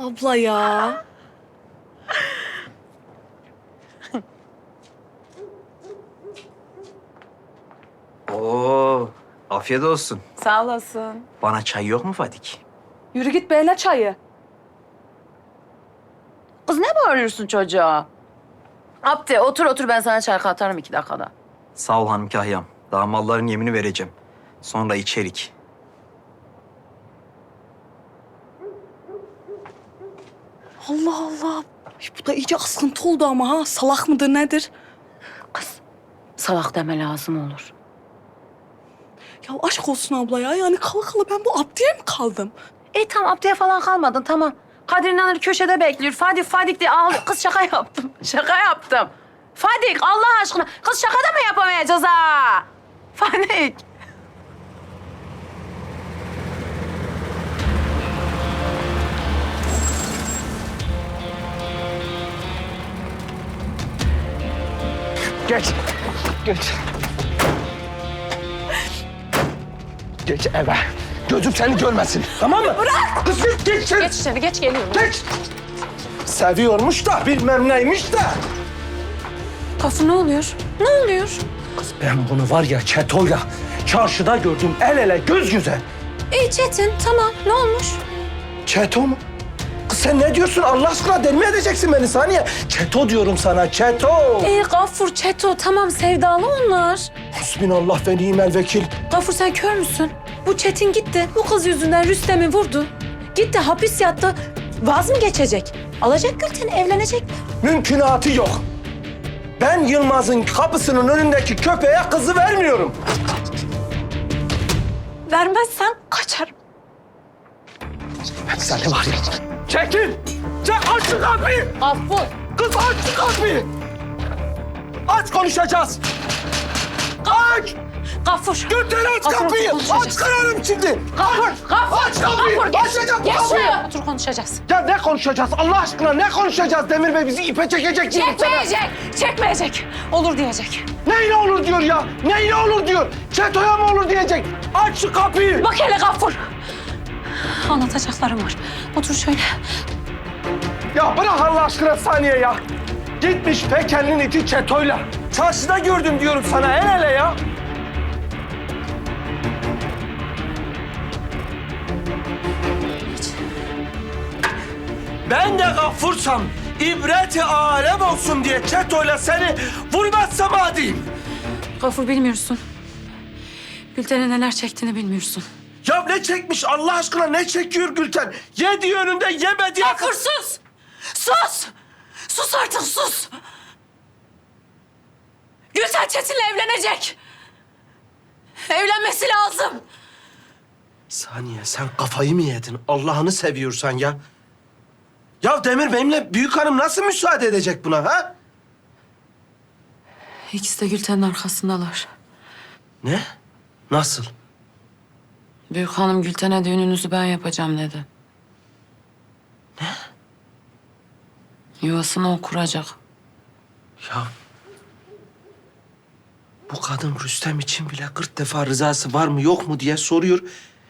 Abla ya. Oo, afiyet olsun. Sağ olasın. Bana çay yok mu Fadik? Yürü git beyle çayı. Kız ne bağırıyorsun çocuğa? Abdi otur otur ben sana çay katarım iki dakikada. Sağ ol hanım kahyam. Daha malların yemini vereceğim. Sonra içerik. Allah Allah. Ay, Bu da iyice askıntı oldu ama ha. Salak mıdır nedir? Kız salak deme lazım olur. Ya aşk olsun abla ya. Yani kala kala ben bu Abdi'ye mi kaldım? E tamam Abdi'ye falan kalmadın tamam. Kadir İnanır köşede bekliyor. Fadik Fadik diye ağlıyor. Kız şaka yaptım. Şaka yaptım. Fadik Allah aşkına. Kız şaka da mı yapamayacağız ha? Fadik. Geç. Geç. Geç eve. Gözüm seni görmesin. Tamam mı? Bırak. Kız geç, geç. Geç, Geç içeri geç geliyorum. geç. Seviyormuş da bilmem neymiş de. Kafu ne oluyor? Ne oluyor? Kız ben bunu var ya çetoyla çarşıda gördüm el ele göz göze. İyi Çetin tamam ne olmuş? Çeto mu? Sen ne diyorsun Allah aşkına deli mi edeceksin beni saniye? Çeto diyorum sana çeto. İyi Gafur, Çeto tamam sevdalı onlar. Hasbinallah ve nimel vekil. Gafur sen kör müsün? Bu Çetin gitti. Bu kız yüzünden Rüstem'i vurdu. Gitti hapis yattı. Vaz mı geçecek? Alacak Gülten'i evlenecek. Mümkünatı yok. Ben Yılmaz'ın kapısının önündeki köpeğe kızı vermiyorum. Vermezsen kaçarım. Ben seni var ya. Çekil! Çek aç şu kapıyı! Gafur. Kız aç şu kapıyı! Aç konuşacağız! Aç! Gafur. Gönder aç Gafur, kapıyı! Aç kırarım şimdi! Gafur. Gafur. Aç kapıyı! Gafur geç. Açacağım Geç kapıyı! şuraya. Otur konuşacağız. Ya ne konuşacağız Allah aşkına ne konuşacağız Demir Bey bizi ipe çekecek diyorum sana. Çekmeyecek. Çekmeyecek. Olur diyecek. Neyle olur diyor ya? Neyle olur diyor? Çetoya mı olur diyecek? Aç şu kapıyı! Bak hele Gafur. Anlatacaklarım var. Otur şöyle. Ya bırak Allah aşkına saniye ya. Gitmiş Peken'in iti Çeto'yla. Çarşıda gördüm diyorum sana el ele ya. Ben de gaffursam, ibreti alem olsun diye Çeto'yla seni vurmazsam adiyim. Gafur bilmiyorsun. Gülten'e neler çektiğini bilmiyorsun. Ya ne çekmiş Allah aşkına ne çekiyor Gülten? Yediği önünde yemediği... Gafur sus! Sus! Sus artık sus! Gülten Çetin'le evlenecek. Evlenmesi lazım. Saniye sen kafayı mı yedin? Allah'ını seviyorsan ya. Ya Demir benimle büyük hanım nasıl müsaade edecek buna ha? İkisi de Gülten'in arkasındalar. Ne? Nasıl? Büyük hanım Gülten'e düğününüzü ben yapacağım dedi. Ne? Yuvasını o kuracak. Ya bu kadın Rüstem için bile 40 defa rızası var mı yok mu diye soruyor.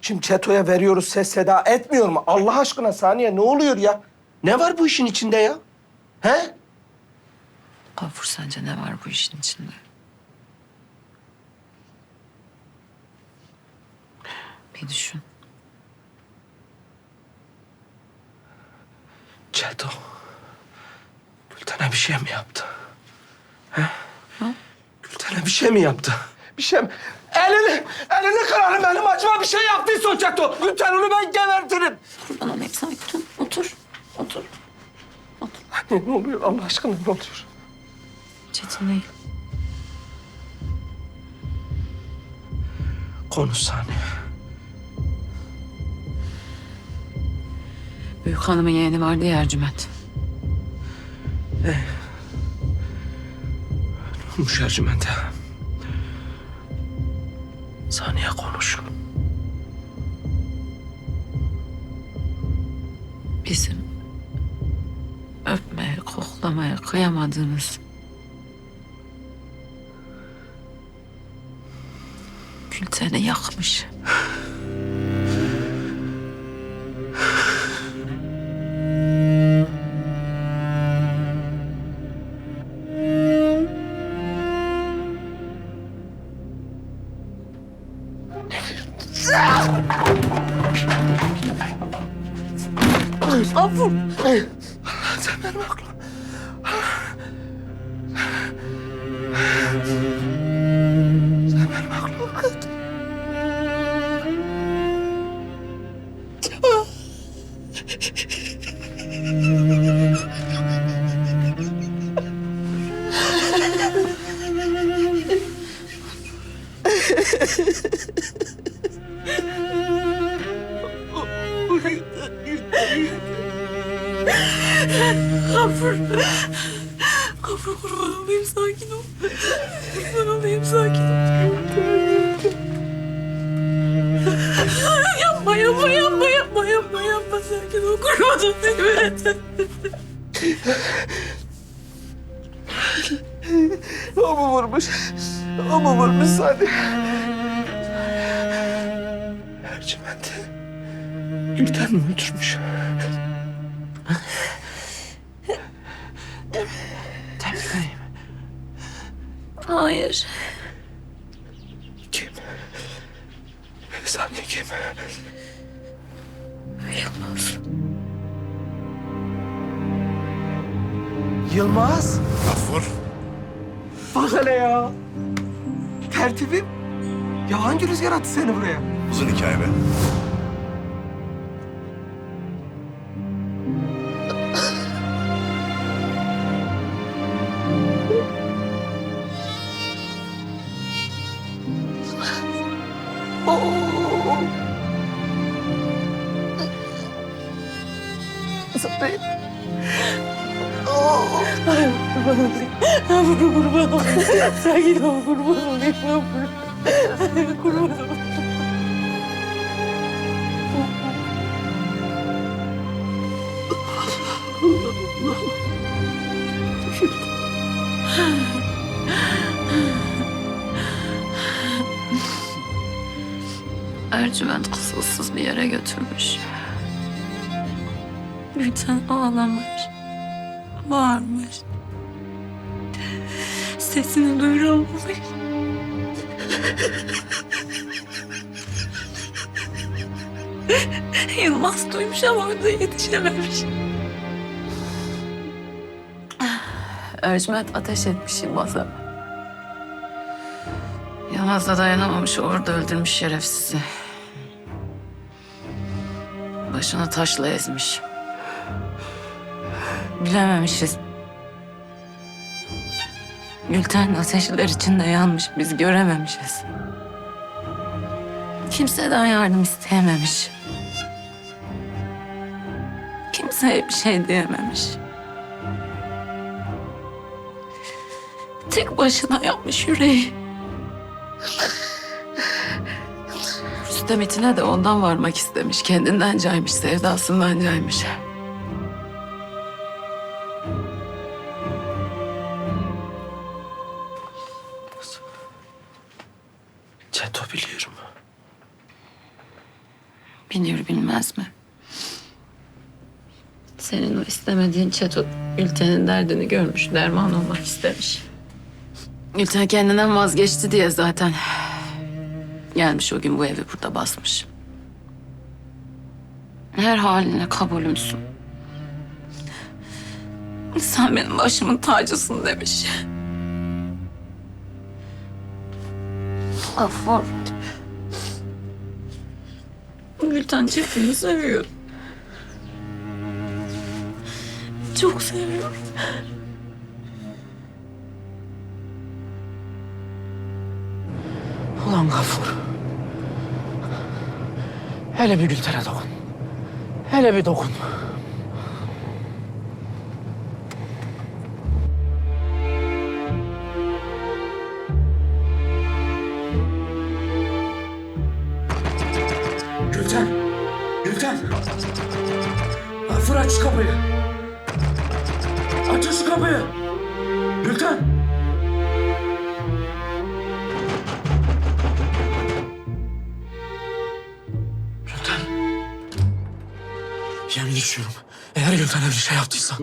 Şimdi Çeto'ya veriyoruz ses seda etmiyor mu? Allah aşkına saniye ne oluyor ya? Ne var bu işin içinde ya? He? Gafur sence ne var bu işin içinde? Bir düşün. Çeto. Gülten'e bir şey mi yaptı? He? Gülten'e bir şey mi yaptı? Bir şey mi? Elini, elini kırarım benim acıma bir şey yaptıysa Çeto. Gülten onu ben gebertirim. Kurban olayım sakin ol. Otur. Otur. Anne ne oluyor Allah aşkına ne oluyor? Çetin değil. Konuş saniye. Büyük hanımın yeğeni vardı ya Ercüment. Konuş Ercüment'e. Saniye konuş. Bizim öpmeye, koklamaya kıyamadığımız Gülten'i yakmış. Benim aklım. Sen benim aklım kız. Gafur. Gafur kurban olayım sakin ol. Kurban olayım sakin ol. yapma yapma yapma yapma yapma yapma sakin ol. Kurban olayım. O mu vurmuş? O mu vurmuş Sadi? Ercüment. Gülten mi öldürmüş? Hayır. Kim? Sadi kim? Yılmaz. Yılmaz. Gafur. Bak hele ya. Tertibim. Ya hangi rüzgar attı seni buraya? Uzun hikaye be. Kurban olayım. Gafur kurban olayım. Sakin ol kurban olayım. Gafur. Kurban olayım. Ercüment kızılsız bir yere götürmüş. Gülten ağlamış. Bağırmış. Sesini duyuramamış. Yılmaz duymuş ama orada yetişememiş. Ercüment ateş etmiş Yılmaz'a. Yılmaz da dayanamamış orada öldürmüş şerefsizi. Başına taşla ezmiş. Bilememişiz. Gülten ateşler içinde yanmış. Biz görememişiz. Kimseden yardım isteyememiş. Kimseye bir şey diyememiş. Tek başına yapmış yüreği. Rüstem itine de ondan varmak istemiş. Kendinden caymış, sevdasından caymış. Çeto biliyorum. Bilir bilmez mi? Senin o istemediğin Çeto Gülten'in derdini görmüş, derman olmak istemiş. Gülten kendinden vazgeçti diye zaten gelmiş o gün bu evi burada basmış. Her haline kabulümsün. Sen benim başımın tacısın demiş. Affar. Gülten çiftliğini seviyor. Çok seviyorum. Ulan Gafur. Hele bir Gülten'e dokun. Hele bir dokun. Gülten! Gülten! Gafur aç şu kapıyı. Aç şu kapıyı. Gülten! Gülten. Yemin içiyorum. Eğer Gülten'e bir şey yaptıysan...